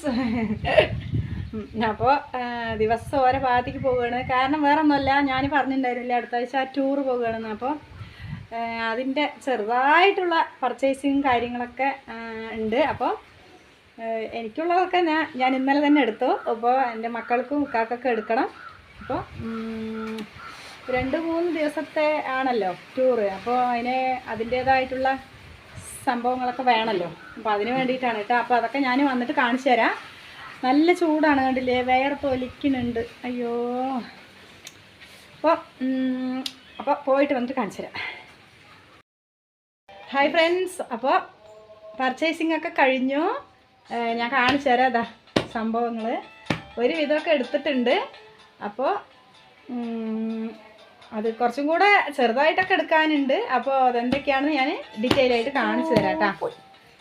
Friends അപ്പോൾ ദിവസം ഓരോ ഭാഗത്തേക്ക് പോവുകയാണ്. കാരണം വേറെ ഒന്നുമല്ല ഞാൻ പറഞ്ഞിട്ടുണ്ടായിരുന്നില്ല അടുത്ത ആഴ്ച ആ ടൂർ പോവുകയാണെന്ന്. അപ്പോൾ അതിന്റെ ചെറുതായിട്ടുള്ള പർച്ചേസിങ് കാര്യങ്ങളൊക്കെ ഉണ്ട്. അപ്പോൾ എനിക്കുള്ളതൊക്കെ ഞാൻ ഞാൻ ഇന്നലെ തന്നെ എടുത്തു. അപ്പോൾ എന്റെ മക്കൾക്കും ഉക്കാക്കൊക്കെ എടുക്കണം. അപ്പോൾ രണ്ട് മൂന്ന് ദിവസത്തെ ആണല്ലോ ടൂറ് അപ്പോൾ അതിന് അതിന്റേതായിട്ടുള്ള സംഭവങ്ങളൊക്കെ വേണമല്ലോ അപ്പോൾ അതിന് വേണ്ടിയിട്ടാണ് കേട്ടോ. അപ്പോൾ അതൊക്കെ ഞാൻ വന്നിട്ട് കാണിച്ചു തരാം. നല്ല ചൂടാണ് കണ്ടില്ലേ? വേറെ ഒലിക്കുന്നുണ്ട്. അയ്യോ. അപ്പോൾ അപ്പോൾ പോയിട്ട് വന്നിട്ട് കാണിച്ചു തരാം. ഹായ് ഫ്രണ്ട്സ് അപ്പോൾ പർച്ചേസിംഗ് ഒക്കെ കഴിഞ്ഞു. ഞാൻ കാണിച്ചു തരാം അതാ സംഭവങ്ങൾ ഒരു വിധമൊക്കെ എടുത്തിട്ടുണ്ട് അപ്പോൾ അത് കുറച്ചും കൂടെ ചെറുതായിട്ടൊക്കെ എടുക്കാനുണ്ട്. അപ്പോൾ അതെന്തൊക്കെയാണെന്ന് ഞാൻ ഡീറ്റെയിൽ ആയിട്ട് കാണിച്ചു തരാം കേട്ടോ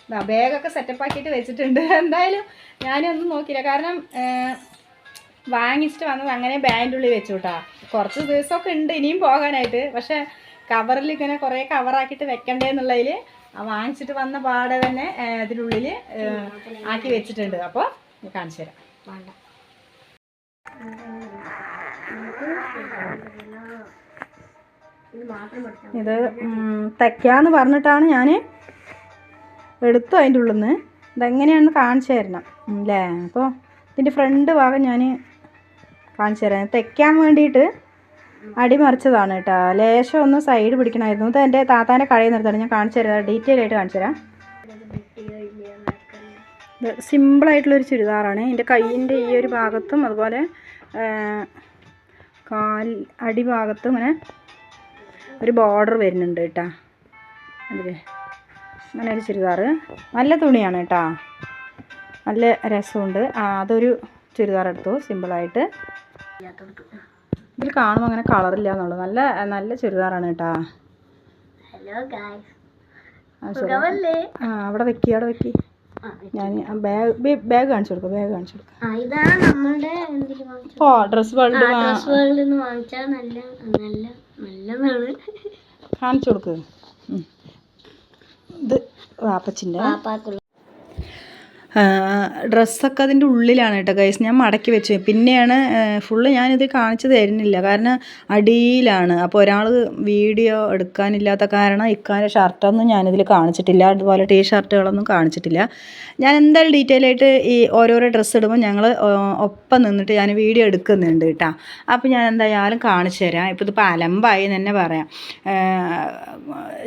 ഇതാ ബാഗൊക്കെ സെറ്റപ്പ് ആക്കിയിട്ട് വെച്ചിട്ടുണ്ട്. എന്തായാലും ഞാനൊന്നും നോക്കിയില്ല. കാരണം വാങ്ങിച്ചിട്ട് വന്നത് അങ്ങനെ ബാഗിന്റെ ഉള്ളിൽ വെച്ചു കേട്ടോ കുറച്ച് ദിവസമൊക്കെ ഉണ്ട് ഇനിയും പോകാനായിട്ട്. പക്ഷേ കവറിൽ ഇങ്ങനെ കുറേ കവറാക്കിയിട്ട് വെക്കണ്ടേന്നുള്ളതിൽ ആ വാങ്ങിച്ചിട്ട് വന്ന പാടെ തന്നെ അതിനുള്ളിൽ ആക്കി വെച്ചിട്ടുണ്ട്. അപ്പോൾ കാണിച്ചു തരാം. വേണ്ട. ഇത് തയ്ക്കാന്ന് പറഞ്ഞിട്ടാണ് ഞാൻ എടുത്തു അതിന്റെ ഉള്ളിൽ നിന്ന് ഇതെങ്ങനെയാണെന്ന് കാണിച്ചു തരണം. അല്ലേ അപ്പോൾ ഇതിന്റെ ഫ്രണ്ട് ഭാഗം ഞാൻ കാണിച്ചു തരാം. തയ്ക്കാൻ വേണ്ടിയിട്ട് അടിമറിച്ചതാണ് കേട്ടോ. ലേശം ഒന്ന് സൈഡ് പിടിക്കണമായിരുന്നു. ഇത് എന്റെ താത്താന്റെ കടയിൽ നിർത്താണ് ഞാൻ കാണിച്ചു തരാം. ഡീറ്റെയിൽ ആയിട്ട് കാണിച്ചു തരാം. സിമ്പിളായിട്ടുള്ളൊരു ചുരിദാറാണ്. എന്റെ കയ്യിന്റെ ഈ ഒരു ഭാഗത്തും അതുപോലെ കാൽ അടിഭാഗത്ത് ഇങ്ങനെ ഒരു ബോർഡർ വരുന്നുണ്ട് കേട്ടോ. അതിൽ അങ്ങനെ ഒരു ചുരിദാർ. നല്ല തുണിയാണ് കേട്ടോ. നല്ല രസമുണ്ട്. അതൊരു ചുരിദാർ എടുത്തു. സിമ്പിളായിട്ട് ഇതിൽ കാണുമ്പോൾ അങ്ങനെ കളറില്ല എന്നുള്ളു. നല്ല നല്ല ചുരിദാറാണ് കേട്ടാ. ഹലോ ഗായ്സ് ആ അവിടെ വെക്കി അവിടെ വെക്കി. ഞാൻ ബാഗ് ബാഗ് കാണിച്ചു കൊടുക്കാം ബാഗ് കാണിച്ചു കൊടുക്കാം. ഇതാണ് നമ്മളുടെ ഓ ഡ്രസ് വേൾഡ് ഡ്രസ് വേൾഡിൽ നിന്ന് വാങ്ങിച്ചാൽ നല്ല നല്ല നല്ലതാണ്. കാണിച്ചു കൊടുക്കുക ഇത് വാപ്പച്ചിന്റെ പാപ്പാക്കുള്ള ഡ്രസ്സൊക്കെ അതിന്റെ ഉള്ളിലാണ് കേട്ടോ ഗൈസ് ഞാൻ മടക്കി വെച്ചു. പിന്നെയാണ് ഫുള്ള് ഞാനിത് കാണിച്ചു തരുന്നില്ല. കാരണം അടിയിലാണ്. അപ്പോൾ ഒരാൾ വീഡിയോ എടുക്കാനില്ലാത്ത കാരണം ഇക്കാന്റെ ഷർട്ടൊന്നും ഞാനിതിൽ കാണിച്ചിട്ടില്ല. അതുപോലെ ടീ ഷർട്ടുകളൊന്നും കാണിച്ചിട്ടില്ല. ഞാൻ എന്തായാലും ഡീറ്റെയിൽ ആയിട്ട് ഈ ഓരോരോ ഡ്രസ്സ് ഇടുമ്പോൾ ഞങ്ങൾ ഒപ്പം നിന്നിട്ട് ഞാൻ വീഡിയോ എടുക്കുന്നുണ്ട് കേട്ടോ. അപ്പോൾ ഞാൻ എന്തായാലും കാണിച്ചു തരാം. ഇപ്പോൾ ഇതിപ്പോൾ അലമ്പായി തന്നെ പറയാം.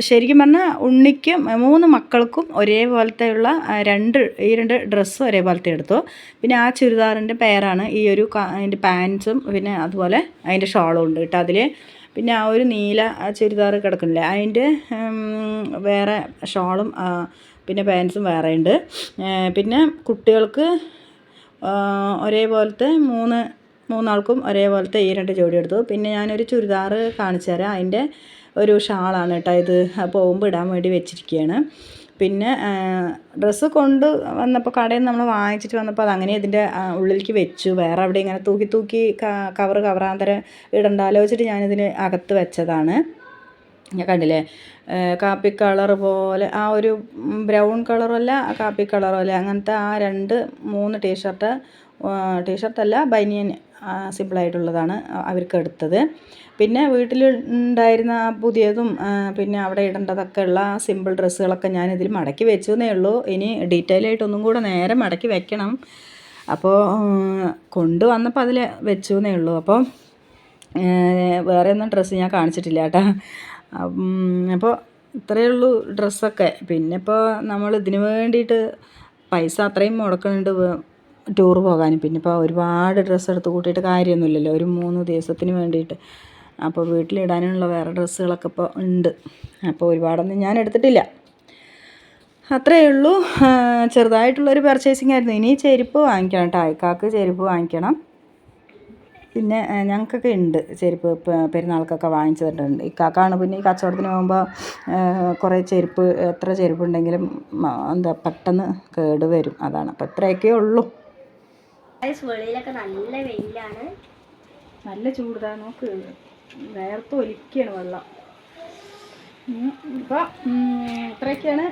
ശരിക്കും പറഞ്ഞാൽ ഉണ്ണിക്കും മൂന്ന് മക്കൾക്കും ഒരേപോലത്തെയുള്ള രണ്ട് ഈ രണ്ട് ഡ്രസ്സ് ഒരേപോലത്തെ എടുത്തു. പിന്നെ ആ ചുരിദാറിന്റെ പേരാണ് ഈ ഒരു അതിന്റെ പാൻസും പിന്നെ അതുപോലെ അതിന്റെ ഷോളും ഉണ്ട് കേട്ടോ അതിൽ പിന്നെ ആ ഒരു നീല ചുരിദാർ കിടക്കുന്നില്ലേ? അതിന്റെ വേറെ ഷോളും പിന്നെ പാൻസും വേറെ ഉണ്ട്. പിന്നെ കുട്ടികൾക്ക് ഒരേപോലത്തെ മൂന്ന് മൂന്നാൾക്കും ഒരേപോലത്തെ ഈ രണ്ട് ജോഡി എടുത്തു. പിന്നെ ഞാനൊരു ചുരിദാർ കാണിച്ചു തരാം. അതിന്റെ ഒരു ഷാളാണ് കേട്ടോ ഇത്. പോകുമ്പോൾ ഇടാൻ വേണ്ടി വെച്ചിരിക്കുകയാണ്. പിന്നെ ഡ്രസ്സ് കൊണ്ട് വന്നപ്പോൾ കടയിൽ നിന്ന് നമ്മൾ വാങ്ങിച്ചിട്ട് വന്നപ്പോൾ അത് അങ്ങനെ ഇതിന്റെ ഉള്ളിലേക്ക് വെച്ചു. വേറെ അവിടെ ഇങ്ങനെ തൂക്കി തൂക്കി കവർ കവറാന്തരം ഇടണ്ടാലോ വെച്ചിട്ട് ഞാനിതിന് അകത്ത് വെച്ചതാണ്. ഞാൻ കണ്ടില്ലേ? കാപ്പി കളർ പോലെ ആ ഒരു ബ്രൗൺ കളറല്ല കാപ്പി കളറല്ല അങ്ങനത്തെ ആ രണ്ട് മൂന്ന് ടീഷർട്ട് ടീഷർട്ടല്ല ബനിയൻ സിമ്പിളായിട്ടുള്ളതാണ് അവർക്ക് എടുത്തത് പിന്നെ വീട്ടിലുണ്ടായിരുന്ന പുതിയതും പിന്നെ അവിടെ ഇടേണ്ടതൊക്കെ ഉള്ള സിമ്പിൾ ഡ്രസ്സുകളൊക്കെ ഞാൻ ഇതിൽ മടക്കി വെച്ചു എന്നേ ഉള്ളൂ. ഇനി ഡീറ്റെയിൽ ആയിട്ട് ഒന്നും കൂടെ നേരെ മടക്കി വെക്കണം. അപ്പോൾ കൊണ്ടുവന്നപ്പോൾ അതിൽ വെച്ചു എന്നേ ഉള്ളൂ. അപ്പോൾ വേറെ ഒന്നും ഡ്രസ്സ് ഞാൻ കാണിച്ചിട്ടില്ല കേട്ടോ. അപ്പോൾ ഇത്രയേ ഉള്ളൂ ഡ്രസ്സൊക്കെ. പിന്നെ ഇപ്പോൾ നമ്മൾ ഇതിന് വേണ്ടിയിട്ട് പൈസ അത്രയും മുടക്കുന്നുണ്ട്. ടൂർ പോകാനും. പിന്നെ ഇപ്പോൾ ഒരുപാട് ഡ്രസ്സ് എടുത്ത് കൂട്ടിയിട്ട് കാര്യമൊന്നുമില്ലല്ലോ. ഒരു മൂന്ന് ദിവസത്തിന് വേണ്ടിയിട്ട്. അപ്പോൾ വീട്ടിലിടാനുള്ള വേറെ ഡ്രസ്സുകളൊക്കെ ഇപ്പോൾ ഉണ്ട്. അപ്പോൾ ഒരുപാടൊന്നും ഞാൻ എടുത്തിട്ടില്ല. അത്രയേ ഉള്ളൂ. ചെറുതായിട്ടുള്ളൊരു പർച്ചേസിങ് ആയിരുന്നു. ഇനി ചെരുപ്പ് വാങ്ങിക്കണം കേട്ടോ അയക്കാക്ക് ചെരുപ്പ് വാങ്ങിക്കണം. പിന്നെ ഞങ്ങൾക്കൊക്കെ ഉണ്ട് ചെരുപ്പ്. പെരുന്നാൾക്കൊക്കെ വാങ്ങിച്ചിട്ടുണ്ട് ഇക്കാക്കാണ് പിന്നെ ഈ കച്ചവടത്തിന് പോകുമ്പോൾ കുറേ ചെരുപ്പ് എത്ര ചെരുപ്പുണ്ടെങ്കിലും എന്താ പെട്ടെന്ന് കേട് വരും. അതാണ്. അപ്പോൾ ഇത്രയൊക്കെ ഉള്ളൂ. വെളിയിലൊക്കെ നല്ല വെയിലാണ്. നല്ല ചൂടാ നോക്ക്. വേർത്ത് ഒലിക്കുകയാണ് വെള്ളം. ഇപ്പോൾ ഇത്രയൊക്കെയാണ്.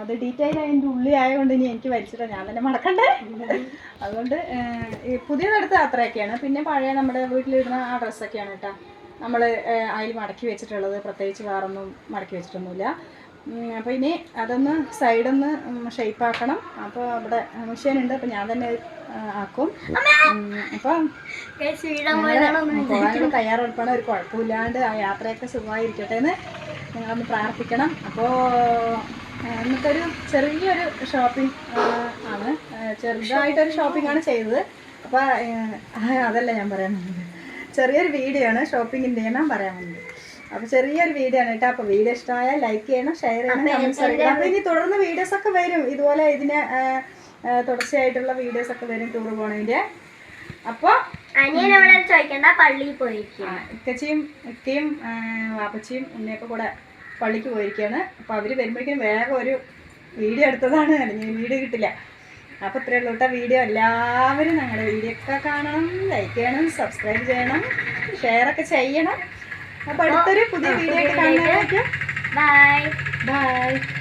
അത് ഡീറ്റെയിൽ അതിന്റെ ഉള്ളി ആയതുകൊണ്ട് ഇനി എനിക്ക് വലിച്ചിട്ട് ഞാൻ തന്നെ മടക്കണ്ടേ? അതുകൊണ്ട് പുതിയതെടുത്ത് അത്രയൊക്കെയാണ്. പിന്നെ പഴയ നമ്മുടെ വീട്ടിലിടുന്ന ആ ഡ്രസ്സൊക്കെയാണ് കേട്ടോ. നമ്മൾ അതിൽ മടക്കി വെച്ചിട്ടുള്ളത്. പ്രത്യേകിച്ച് വേറൊന്നും മടക്കി വെച്ചിട്ടൊന്നുമില്ല. അപ്പോൾ ഇനി അതൊന്ന് സൈഡൊന്ന് ഷേപ്പ് ആക്കണം. അപ്പോൾ അവിടെ മെഷീൻ ഉണ്ട് അപ്പോൾ ഞാൻ തന്നെ ആക്കും. അപ്പം പോകാനുള്ള തയ്യാറെടുപ്പാണ്. ഒരു കുഴപ്പമില്ലാണ്ട് ആ യാത്രയൊക്കെ സുഖമായിരിക്കട്ടെ എന്ന് നിങ്ങളൊന്ന് പ്രാർത്ഥിക്കണം. അപ്പോൾ നമുക്കൊരു ചെറിയൊരു ഷോപ്പിംഗ് ആണ്. ചെറുതായിട്ടൊരു ഷോപ്പിംഗ് ആണ് ചെയ്തത്. അപ്പോൾ അതല്ല ഞാൻ പറയാൻ വന്നത്. ചെറിയൊരു വീഡിയോ ആണ് ഷോപ്പിങ്ങിന്റെ ഞാൻ പറയാൻ വന്നത്. അപ്പോൾ ചെറിയൊരു വീഡിയോ ആണ് കേട്ടോ. അപ്പൊ വീഡിയോ ഇഷ്ടമായാൽ ലൈക്ക് ചെയ്യണം ഷെയർ ചെയ്യണം അപ്പൊ ഇനി തുടർന്ന് വീഡിയോസ് ഒക്കെ വരും. ഇതുപോലെ ഇതിന് തുടർച്ചയായിട്ടുള്ള വീഡിയോസ് ഒക്കെ വരും ടൂർ പോണതിന്റെ അപ്പൊ ചോദിക്കണ്ട പള്ളിയിൽ ഇക്കച്ചിയും ഇക്കയും വാപ്പച്ചിയും ഉണ്ണിയൊക്കെ കൂടെ പള്ളിക്ക് പോയിരിക്കുകയാണ്. അപ്പൊ അവർ വരുമ്പോഴേക്കും വേഗം ഒരു വീഡിയോ എടുത്തതാണ്. അല്ലെങ്കിൽ വീഡിയോ കിട്ടില്ല. അപ്പൊ ഇത്രയേ ഉള്ളൂ കേട്ടോ വീഡിയോ എല്ലാവരും ഞങ്ങളുടെ വീഡിയോ ഒക്കെ കാണണം ലൈക്ക് ചെയ്യണം സബ്സ്ക്രൈബ് ചെയ്യണം ഷെയർ ഒക്കെ ചെയ്യണം. അപ്പോൾ അടുത്തൊരു പുതിയ വീഡിയോ ഒക്കെ കാണുന്നതായിരിക്കും ബൈ. ബൈ.